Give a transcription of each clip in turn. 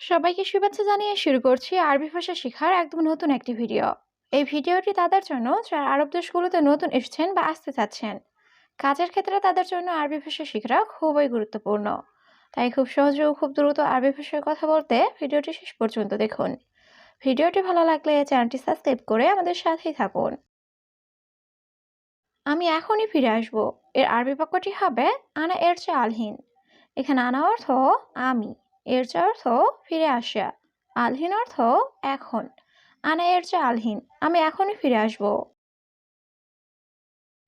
সবাইকে শুভেচ্ছা জানিয়ে শুরু করছি আরবি ভাষা শেখার একদম নতুন একটি ভিডিও। এই ভিডিওটি তাদের জন্য যারা আরব দেশগুলোতে নতুন এসেছেন বা আসতে চাচ্ছেন, কাজের ক্ষেত্রে তাদের জন্য আরবি ভাষা শেখাটা খুবই গুরুত্বপূর্ণ। তাই খুব সহজে ও খুব দ্রুত আরবি ভাষায় কথা বলতে ভিডিওটি শেষ পর্যন্ত দেখুন। ভিডিওটি ভালো লাগলে চ্যানেলটি সাবস্ক্রাইব করে আমাদের সাথেই থাকুন। আমি এখনই ফিরে আসব। এর আরবি বাক্যটি হবে, আনা এর চেয়ে আলহীন। এখানে আনা অর্থ, আমি। এর চেয়ে অর্থ ফিরে আসা আলহীন অর্থ এখন। আনা এর চেয়ে আলহীন, আমি এখনই ফিরে আসব।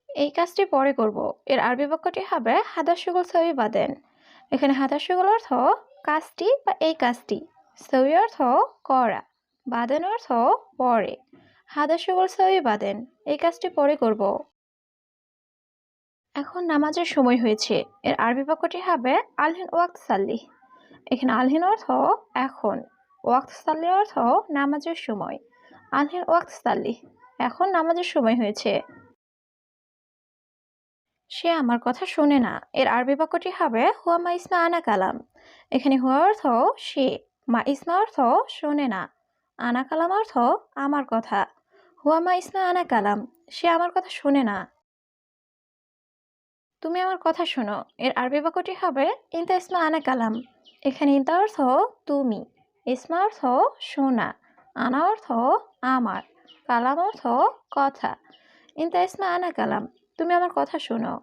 এই কাজটি পরে করব। এর আরবি বাক্যটি হবে হাদাসুগুল সবই বাদেন। এখানে হাদাসুগুল অর্থ কাজটি বা এই কাজটি। সবই অর্থ করা, বাদেন অর্থ পরে। হাদাসুগুল সবই বাদেন, এই কাজটি পরে করব। এখন নামাজের সময় হয়েছে। এর আরবি বাক্যটি হবে আলহিন ওয়াক্ত সাল্লি। এখানে আলহিন অর্থ এখন ওয়াক্ত অর্থ নামাজের সময়। আলহিন ওয়াক্ত এখন নামাজের সময় হয়েছে। সে আমার কথা শোনে না। এর আরবি বাক্যটি হবে, হুয়া মা ইসমা আনা কালাম। এখানে হুয়া অর্থ সে, মা ইসমা অর্থ শোনে না। আনা কালাম অর্থ আমার কথা। হুয়া মা ইসমা আনা কালাম। সে আমার কথা শোনে না। তুমি আমার কথা শোনো। এর আরবি বাক্যটি হবে, ইন্তা ইসমা আনা কালাম। এখানে ইন্তা অর্থ তুমি ইসমা অর্থ শোনা, আনা অর্থ আমার, কালাম অর্থ কথা। ইন্তা ইসমা আনা কালাম, তুমি আমার কথা শোনো।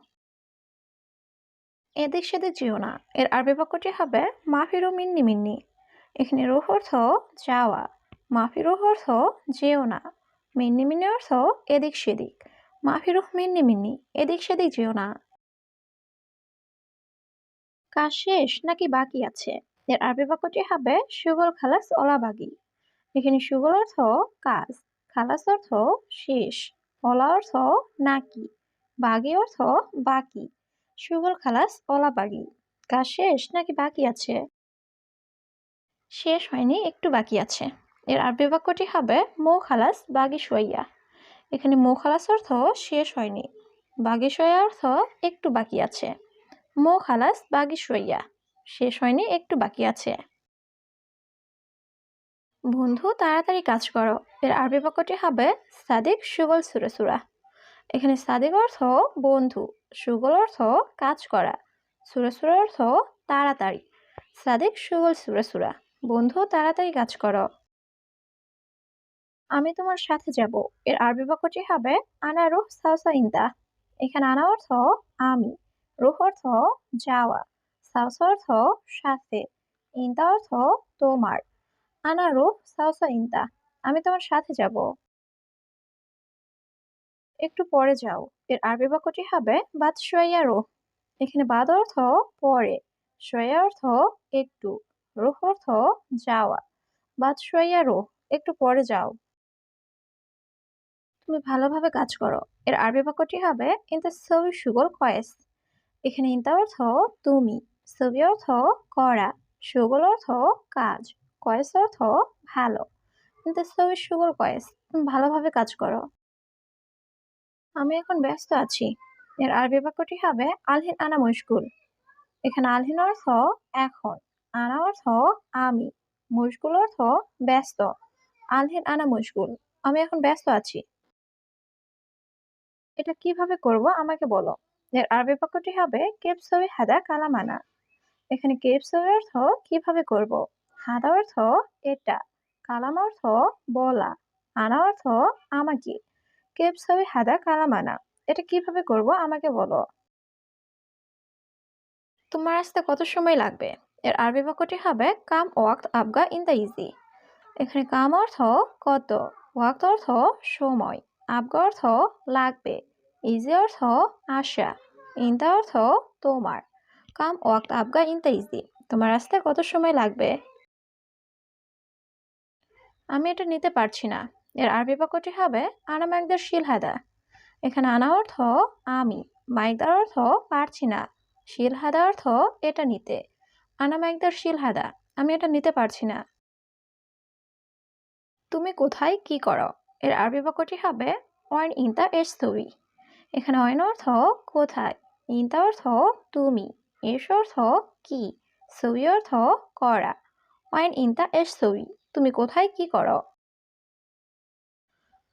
এদিক সেদিক যেও না, এর আরবি বাক্যটি হবে মাফিরু মিন্নি মিন্নি। এখানে রুহ অর্থ যাওয়া মাফিরুহ অর্থ যেও না, মিন্নি মিন্নি অর্থ এদিক সেদিক। মাফিরুহ মিন্নি মিন্নি, এদিক সেদিক যেও না। কাজ শেষ নাকি বাকি আছে? এর আরবি বাক্যটি হবে সুগল খালাস ওলা বাগি এখানে সুগল অর্থ কাজ, খালাস অর্থ শেষ, অলা অর্থ নাকি, বাগি অর্থ বাকি। সুগল খালাস ওলা বাগি কাজ শেষ নাকি বাকি আছে? শেষ হয়নি, একটু বাকি আছে। এর আরবি বাক্যটি হবে মৌ খালাস বাগি সইয়া এখানে মৌ খালাস অর্থ শেষ হয়নি, বাগি সইয়া অর্থ একটু বাকি আছে। মো খালাস বাগি সইয়া শেষ হয়নি, একটু বাকি আছে। বন্ধু, তাড়াতাড়ি কাজ করো। এর আরবি বাক্যটি হবে সাদিক সুগল সুরে সুরা। এখানে সাদিক অর্থ বন্ধু, সুগল অর্থ কাজ করা। সুরে সুরা অর্থ তাড়াতাড়ি। সাদিক সুগল সুরে সুরা। বন্ধু, তাড়াতাড়ি কাজ করো। আমি তোমার সাথে যাব। এর আরবি বাক্যটি হবে আনা রুহ সাউসা ইন্দা এখানে আনা অর্থ আমি। রুহ অর্থ যাওয়া সাউস অর্থ সাথে ইন্তা অর্থ তোমার। আনা রুহ সাউসা ইন্তা আমি তোমার সাথে যাব। একটু পরে যাও। এর আরবি বাক্যটি হবে বাদ সোয়া রুহ। এখানে বাদ অর্থ পরে সোয়া অর্থ একটু, রুহ অর্থ যাওয়া। বাদ সোয়া রুহ, একটু পরে যাও। তুমি ভালোভাবে কাজ করো। এর আরবি বাক্যটি হবে ইন্তা সবই সুগল কয়েস এখানে ইন্তা অর্থ তুমি, ছবি অর্থ করা, সুগল অর্থ কাজ, কয়েস অর্থ ভালো। কিন্তু ছবি, সুগল, কয়েস ভালোভাবে কাজ করো। আমি এখন ব্যস্ত আছি। এর আরবি বাক্যটি হবে আলহিন আনা মুশকুল। এখানে আলহিন অর্থ এখন, আনা অর্থ আমি, মুশকুল অর্থ ব্যস্ত, আলহিন আনা মুশকুল। আমি এখন ব্যস্ত আছি। এটা কীভাবে করব আমাকে বলো। এর আরবি বাক্যটি হবে কেপ সবি হাদা কালামানা। এখানে কেপ সবি অর্থ কীভাবে করব? হাদা অর্থ এটা, কালাম অর্থ বলা, আনা অর্থ আমাকে। কেপ সবি হাদা কালামানা, এটা কীভাবে করব আমাকে বলো। তোমার আসতে কত সময় লাগবে? এর আরবি বাক্যটি হবে কাম ওয়াক্ত আবগা ইন দ্য ইজি। এখানে কাম অর্থ কত, ওয়াক্ত অর্থ সময়, আবগা অর্থ লাগবে। ইজি অর্থ আশা ইন্তা অর্থ তোমার। কাম ওয়াক্ত আবগা ইন্তা ইজি তোমার আসতে কত সময় লাগবে? আমি এটা নিতে পারছি না। এর আরবি বাক্যটি হবে, আনা মাইকদার শিলহাদা। এখানে আনা অর্থ, আমি। মাইকদার অর্থ, পারছি না। শিলহাদা অর্থ, এটা নিতে। আনা মাইকদার শিলহাদা। আমি এটা নিতে পারছি না। তুমি কোথায় কি করো? এর আরবি বাক্যটি হবে, ওয়ান ইন্তা এস তুই এখানে অয়ন অর্থ কোথায়? ইন্তা অর্থ তুমি, এস অর্থ কি সবি অর্থ করা। ওয়াইন ইনতা, এস, সই, তুমি কোথায় কি করো?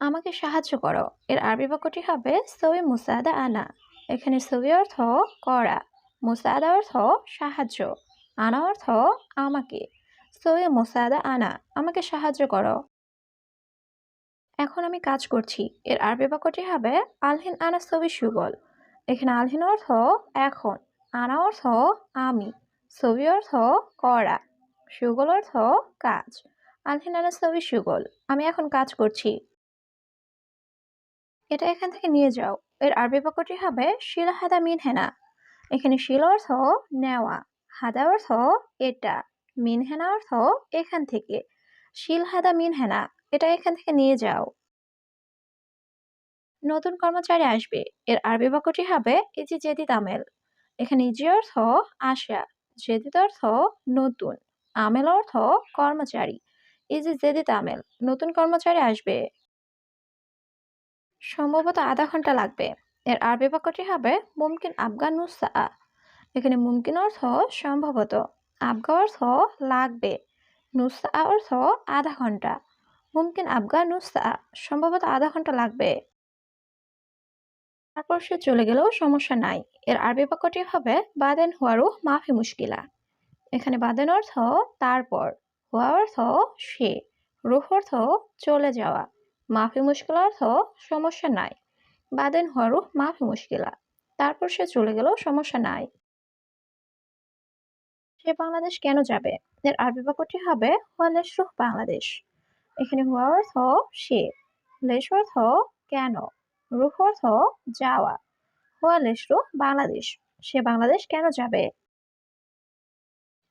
আমাকে সাহায্য করো। এর আরবি বাক্যটি হবে সই মুসাদা আনা। এখানে সই অর্থ করা, মুসাদা অর্থ সাহায্য, আনা অর্থ আমাকে। সই মুসাদা আনা, আমাকে সাহায্য করো। এখন আমি কাজ করছি। এর আরবি বাক্যটি হবে আলহিন আনা সবি সুগল। এখানে আলহিন অর্থ এখন, আনা অর্থ আমি ছবি অর্থ করা, সুগল অর্থ কাজ। আলহিন আনা সবি সুগল, আমি এখন কাজ করছি। এটা এখান থেকে নিয়ে যাও। এর আরবি বাক্যটি হবে শিলা হাদা মিন হেনা এখানে শিল অর্থ নেওয়া, হাদা অর্থ এটা, মিন হেনা অর্থ এখান থেকে। শিল হাদা মিন হেনা এটা এখান থেকে নিয়ে যাও। নতুন কর্মচারী আসবে। এর আরবি বাক্যটি হবে ইজি জেদিদ আমেল। এখানে ইজি অর্থ আশা জেদিদ অর্থ নতুন আমেল অর্থ কর্মচারী ইজি জেদিদ আমেল, নতুন কর্মচারী আসবে। সম্ভবত আধা ঘণ্টা লাগবে। এর আরবি বাক্যটি হবে, মুমকিন আফগান নুসা এখানে মুমকিন অর্থ সম্ভবত। আবগা অর্থ লাগবে নুসা অর্থ আধা ঘণ্টা। মুমকিন আফগান সম্ভবত আধা ঘণ্টা লাগবে। তারপর সে চলে গেলেও সমস্যা নাই। এর আরবি বাক্যটি হবে, বাদেন হুয়ারু মাফি মুশকিলা। এখানে বাদেন অর্থ, তারপর। হুয়া অর্থ, সে। রুহ অর্থ, চলে যাওয়া। মাফি মুশকিল অর্থ, সমস্যা নাই। বাদেন হুয়ারু মাফি মুশকিলা। তারপর সে চলে গেলেও সমস্যা নাই। সে বাংলাদেশ কেন যাবে? এর আরবি বাক্যটি হবে হুয়া লেশরুহ বাংলাদেশ। এখানে হুয়া অর্থ সে লেশ অর্থ কেন রুহ অর্থ যাওয়া হুয়া লেশরু বাংলাদেশ, সে বাংলাদেশ কেন যাবে?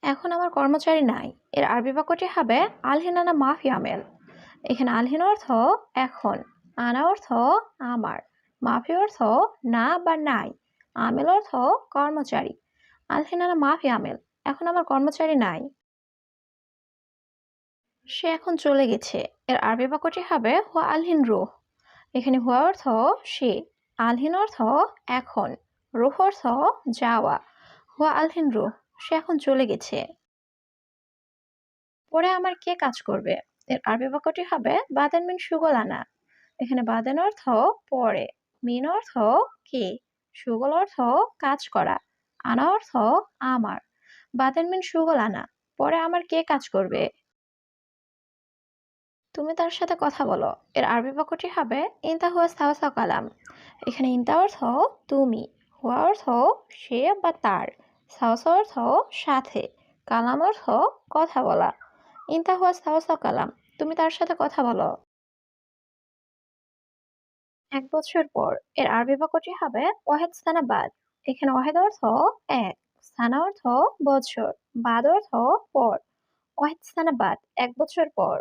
এখন আমার কর্মচারী নাই, এর আরবি বাক্যটি হবে আলহিনানা মাফি আমেল, এখানে আলহিন অর্থ এখন, আনা অর্থ আমার, মাফি অর্থ না বা নাই, আমেল অর্থ কর্মচারী, আলহিনানা মাফি আমেল, এখন আমার কর্মচারী নাই সে এখন চলে গেছে। এর আরবি বাক্যটি হবে হুয়া আলহিন রুহ। এখানে হুয়া অর্থ সে, আলহিন অর্থ এখন, রুহ অর্থ যাওয়া। হুয়া আলহিন রুহ, সে এখন চলে গেছে। পরে আমার কে কাজ করবে? এর আরবি বাক্যটি হবে বাদেন মিন সুগল আনা এখানে বাদেন অর্থ পরে মিন অর্থ কে, সুগল অর্থ কাজ করা, আনা অর্থ আমার। বাদেন মিন সুগল আনা পরে আমার কে কাজ করবে? তুমি তার সাথে কথা বলো। এর আরবি বাক্যটি হবে, ইনতা হুয়া সাওসা কালাম। এখানে ইনতা অর্থ তুমি, হুয়া অর্থ সে বা তার। সাওসা অর্থ সাথে, কালাম অর্থ কথা বলা। ইনতা হুয়া সাওসা কালাম, তুমি তার সাথে কথা বলো। এক বছর পর, এর আরবি বাক্যটি হবে, ওয়াহেদ স্থানা বাদ। এখানে ওয়াহেদ অর্থ এক স্থানা অর্থ বছর, বাদ অর্থ পর। ওয়াহেদ স্থানা বাদ, এক বছর পর।